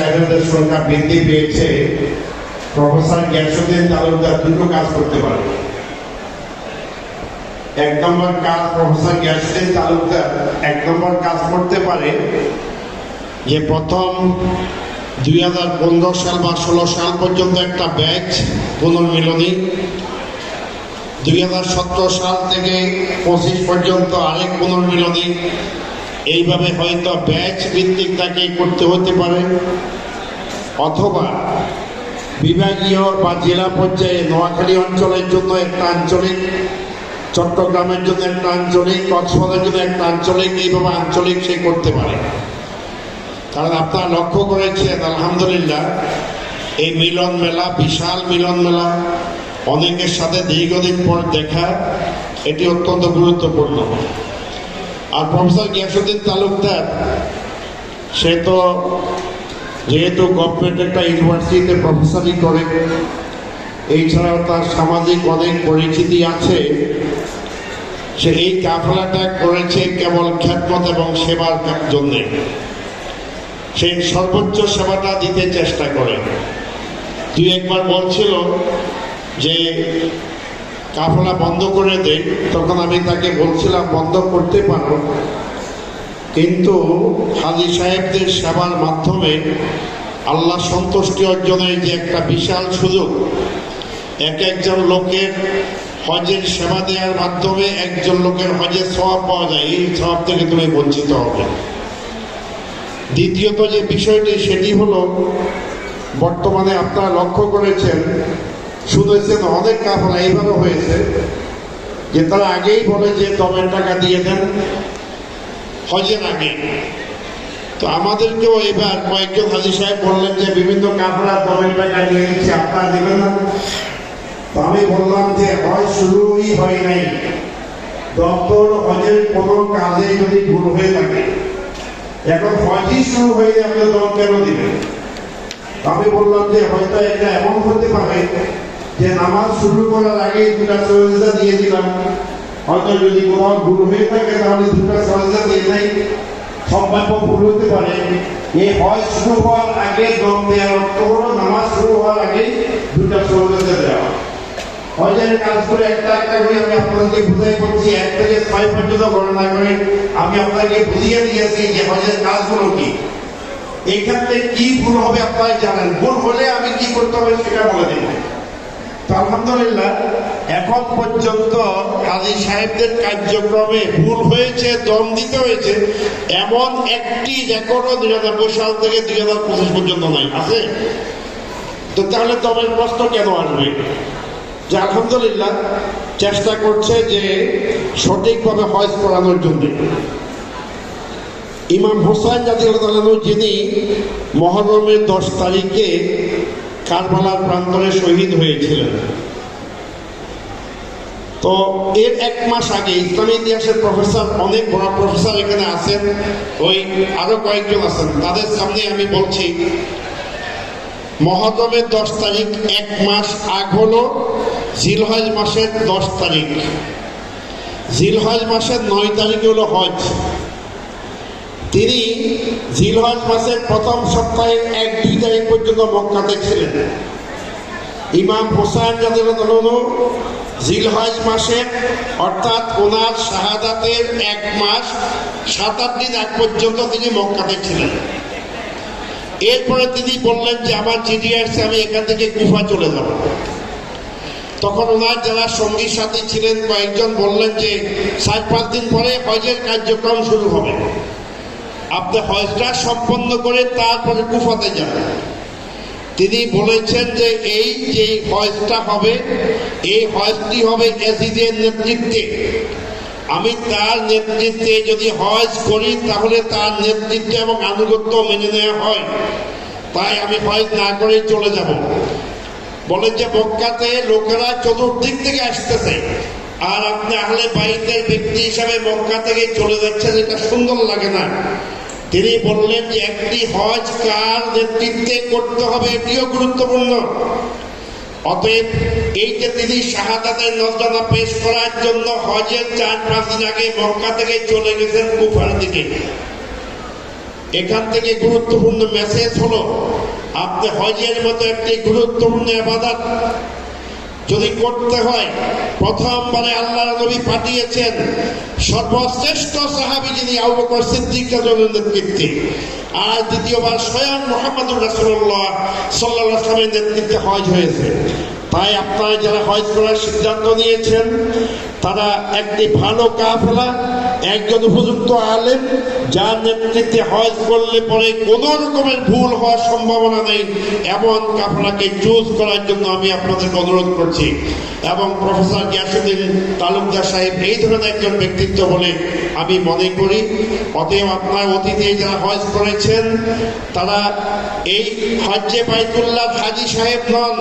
সাহেবদের সংখ্যা বৃদ্ধি পেয়েছে, প্রফেসর গ্যাসুদ্দিন তালুকদার দুটো কাজ করতে পারে। এক নম্বর কাজ প্রফেসর গ্যাসুদ্দিন তালুকদার এক নম্বর কাজ করতে পারে যে প্রথম দুই হাজার পনেরো সাল বা ষোলো সাল পর্যন্ত একটা ব্যাচ পুনর্মিলনী। দুই হাজার সতেরো সাল থেকে পঁচিশ পর্যন্ত আরেক পুনর্মিলনী। এইভাবে হয়তো ব্যাচ ভিত্তিক তাকে করতে হতে পারে। অথবা বিভাগীয় বা জেলা পর্যায়ে নোয়াখালী অঞ্চলের জন্য একটা আঞ্চলিক, চট্টগ্রামের জন্য একটা আঞ্চলিক, কক্সবাজারের জন্য একটা আঞ্চলিক, এইভাবে আঞ্চলিক সে করতে পারে। কারণ আপনারা লক্ষ্য করেছেন, আলহামদুলিল্লাহ, এই মিলন মেলা, বিশাল মিলন মেলা, অনেকের সাথে দীর্ঘদিন পর দেখা, এটি অত্যন্ত গুরুত্বপূর্ণ। আর প্রফেসর গিয়াসুদ্দিন তালুকদার, সে তো যেহেতু গভর্নমেন্ট একটা ইউনিভার্সিটিতে প্রফেসরই করে এই এছাড়াও তার সামাজিক অনেক পরিচিতি আছে। সে এই কাফলাটা করেছে কেবল খ্যাতমত এবং সেবার জন্যে। সে সর্বোচ্চ সেবাটা দিতে চেষ্টা করে। তুই একবার বলছিল যে কাফলা বন্ধ করে দেয় তখন আমি তাকে বলছিলাম, বন্ধ করতে পারো। কিন্তু হাজি সাহেবদের সেবার মাধ্যমে আল্লাহ সন্তুষ্টি অর্জনের যে একটা বিশাল সুযোগ, এক একজন লোকের হজের সেবা দেওয়ার মাধ্যমে একজন লোকের হজের স্বভাব পাওয়া যায়, এই স্বভাব থেকে তুমি বঞ্চিত হবে। দ্বিতীয়ত যে বিষয়টি, সেটি হলো, বর্তমানে আপনারা লক্ষ্য করেছেন শুনেছেন অনেক কাফলা এইভাবে হয়েছে যে তারা আগেই বলে যে দমের টাকা দিয়ে দেন হজের আগে। তো আমাদেরকেও এবার কয়েকজন হাজি সাহেব বললেন যে বিভিন্ন কাপড়া দমের টাকা নিয়ে নিচ্ছে, আপনারা দেবেন না। তো আমি বললাম যে হয় শুরুই হয় নাই। দপ্তর হজের কোনো কাজে যদি ভুল হয়ে থাকে, এখন হজই শুরু হয়ে আপনি দম কেন দিবেন? আমি বললাম যে হয়তো এটা এমন হতে পারে যে নামাজ শুরু করার আগে দুটা সহযোগিতা দিয়ে দিলাম। হয়তো যদি কোথাও ভুল হয়ে থাকে, তাহলে দুটা সহযোগিতা দিয়ে নাই সম্ভাব্য ভুল হতে পারে। এই হজ শুরু হওয়ার আগে দম দেওয়ার অর্থ হলো নামাজ শুরু হওয়ার আগে দুটা সহযোগিতা দেওয়া হজের কাজ করে একটা একটা করে আমি আপনাদেরকে বুঝাই করছি এক থেকে ছয় পর্যন্ত গণনা করে আমি আপনাকে বুঝিয়ে দিয়েছি যে হজের কাজগুলো কি। এই ক্ষেত্রে কি ভুল হবে আপনারা জানেন। ভুল হলে আমি কি করতে হবে সেটা বলে দেব। আলহামদুলিল্লাহ, এখন পর্যন্ত কাজী সাহেবদের কার্যক্রমে ভুল হয়েছে দম দিতে হয়েছে, এমন একটি রেকর্ডও দুই হাজার সাল থেকে দুই হাজার পঁচিশ পর্যন্ত নাই, আছে? তো তাহলে দমের প্রশ্ন কেন আসবে? যে আলহামদুলিল্লাহ, চেষ্টা করছে যে সঠিকভাবে হজ করানোর জন্য। ইমাম হোসাইন জাতীয় যিনি মহরমের দশ তারিখে কারবালার প্রান্তরে শহীদ হয়েছিলেন। তো এর এক মাস আগে ইসলামী ইতিহাসের প্রফেসর, অনেক বড় প্রফেসর এখানে আছেন, ওই আরও কয়েকজন আছেন। তাদের সামনে আমি বলছি মহরমের দশ তারিখ এক মাস আগ হলো, জিলহজ মাসের দশ তারিখ। জিলহজ মাসের নয় তারিখ হলো হজ। তিনি জিলহজ মাসের প্রথম সপ্তাহে এক দুই তারিখ পর্যন্ত মক্কাতে ছিলেন। ইমাম হোসাইন যাদের জিলহজ মাসের অর্থাৎ ওনার শাহাদাতের এক মাস সাত আট দিন পর্যন্ত তিনি মক্কাতে ছিলেন। এরপরে তিনি বললেন যে, আমার চিঠি আসছে, আমি এখান থেকে গুফা চলে যাব। তখন ওনার যারা সঙ্গী সাথী ছিলেন, কয়েকজন বললেন যে সাত পাঁচ দিন পরে হজের কার্যক্রম শুরু হবে। আপনি হজটা সম্পন্ন করে তারপরে কুফাতে যাবেন তিনি বলেছেন যে এই যে হজটা হবে, এই হজটি হবে এসিদের নেতৃত্বে। আমি তার নেতৃত্বে যদি হজ করি, তাহলে তার নেতৃত্বে এবং আনুগত্য মেনে নেওয়া হয়। তাই আমি হজ না করে চলে যাব। বলেন যে মক্কাতে লোকেরা চতুর্দিক থেকে আসতেছে। আর আপনি আহলে বাইতের ব্যক্তি হিসাবে মক্কা থেকে চলে যাচ্ছেন, এটা সুন্দর লাগে না। তিনি বললেন যে একটি হজ কার নেতৃত্বে করতে হবে এটিও গুরুত্বপূর্ণ। অতএব এই যে তিনি শাহাদাতের নজরানা পেশ করার জন্য হজের চার পাঁচ দিন আগে মক্কা থেকে চলে গেছেন কুফার দিকে। এখান থেকে গুরুত্বপূর্ণ মেসেজ হলো, আপনি হজের মতো একটি গুরুত্বপূর্ণ আবাদত যদি করতে হয়, প্রথমবারে আল্লাহ নবী পাঠিয়েছেন সর্বশ্রেষ্ঠ সাহাবি যিনি আবু সিদ্দিকা রাদিয়াল্লাহু নেতৃত্বে আর দ্বিতীয়বার স্বয়ং মোহাম্মদুর রাসুল্লাহ সাল্লাহ ওয়াসাল্লামের নেতৃত্বে হজ হয়েছে। তাই আপনারা যারা হজ করার সিদ্ধান্ত নিয়েছেন, তারা একটি ভালো কাফেলা একজন উপযুক্ত আলেম যার নেতৃত্বে হজ করলে পরে কোনো রকমের ভুল হওয়ার সম্ভাবনা নেই, এমন কাফেলাকে চুজ করার জন্য আমি আপনাদেরকে অনুরোধ করছি। এবং প্রফেসর গিয়াসুদ্দিন তালুকদার সাহেব এই ধরনের একজন ব্যক্তিত্ব বলে আমি মনে করি। অতএব আপনার অতীতে যারা হজ করেছেন, তারা এই হজ্জে বাইতুল্লাহ হাজি সাহেব নন।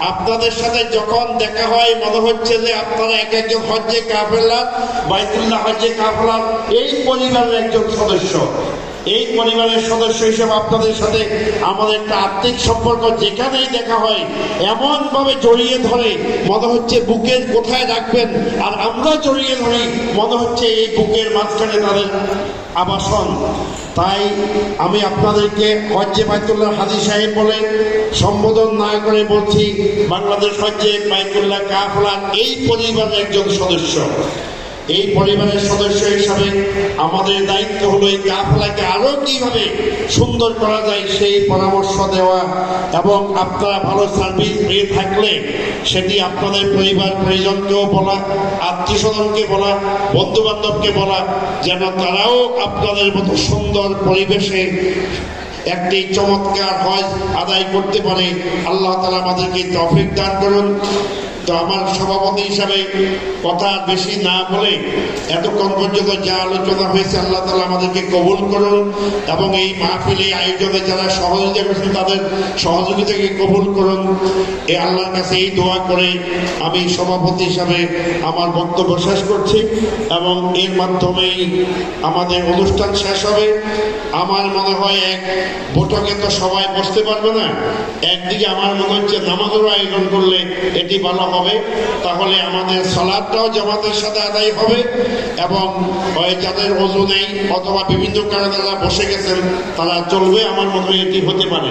আপনাদের সাথে যখন দেখা হয়, মনে হচ্ছে যে আপনারা এক একজন হজ্জে কাফেলার বাইতুল্লাহ হজ্জে কাফেলার এই পরিবারের একজন সদস্য। এই পরিবারের সদস্য হিসেবে আপনাদের সাথে আমাদের একটা আর্থিক সম্পর্ক যেখানেই দেখা হয়, এমনভাবে জড়িয়ে ধরে, মনে হচ্ছে বুকের কোথায় রাখবেন, আর আমরা জড়িয়ে ধরি, মনে হচ্ছে এই বুকের মাঝখানে তাদের আবাসন। তাই আমি আপনাদেরকে হজ্জে বাইতুল্লাহ হাজি সাহেব বলে সম্বোধন না করে বলছি, বাংলাদেশ হজ্জে বাইতুল্লাহ কাফলার এই পরিবারের একজন সদস্য। এই পরিবারের সদস্য হিসাবে আমাদের দায়িত্ব হলো এই কাফলাকে আরও কীভাবে সুন্দর করা যায়, সেই পরামর্শ দেওয়া এবং আপনারা ভালো সার্ভিস পেয়ে থাকলে সেটি আপনাদের পরিবার পরিজনকেও বলা আত্মীয় স্বজনকে বলা বন্ধু বান্ধবকে বলা, যেন তারাও আপনাদের মতো সুন্দর পরিবেশে একটি চমৎকার হজ আদায় করতে পারে। আল্লাহ তালা আমাদেরকে তফিক দান করুন। তো আমার সভাপতি হিসাবে কথা বেশি না বলে এতক্ষণ পর্যন্ত যা আলোচনা হয়েছে, আল্লাহ তালা আমাদেরকে কবুল করুন এবং এই মাহফিলে আয়োজনে যারা সহযোগিতা করছেন তাদের সহযোগিতাকে কবুল করুন। এ আল্লাহর কাছে এই দোয়া করে আমি সভাপতি হিসাবে আমার বক্তব্য শেষ করছি এবং এর মাধ্যমেই আমাদের অনুষ্ঠান শেষ হবে। আমার মনে হয় এক বৈঠকে তো সবাই বসতে পারবে না। একদিকে আমার মনে হচ্ছে নামাজেরও আয়োজন করলে এটি ভালো হবে। তাহলে আমাদের সালাদটাও জামাতের সাথে আদায় হবে এবং যাদের অজু নেই অথবা বিভিন্ন কারণে যারা বসে গেছেন, তারা চলবে। আমার মনে হয় এটি হতে পারে।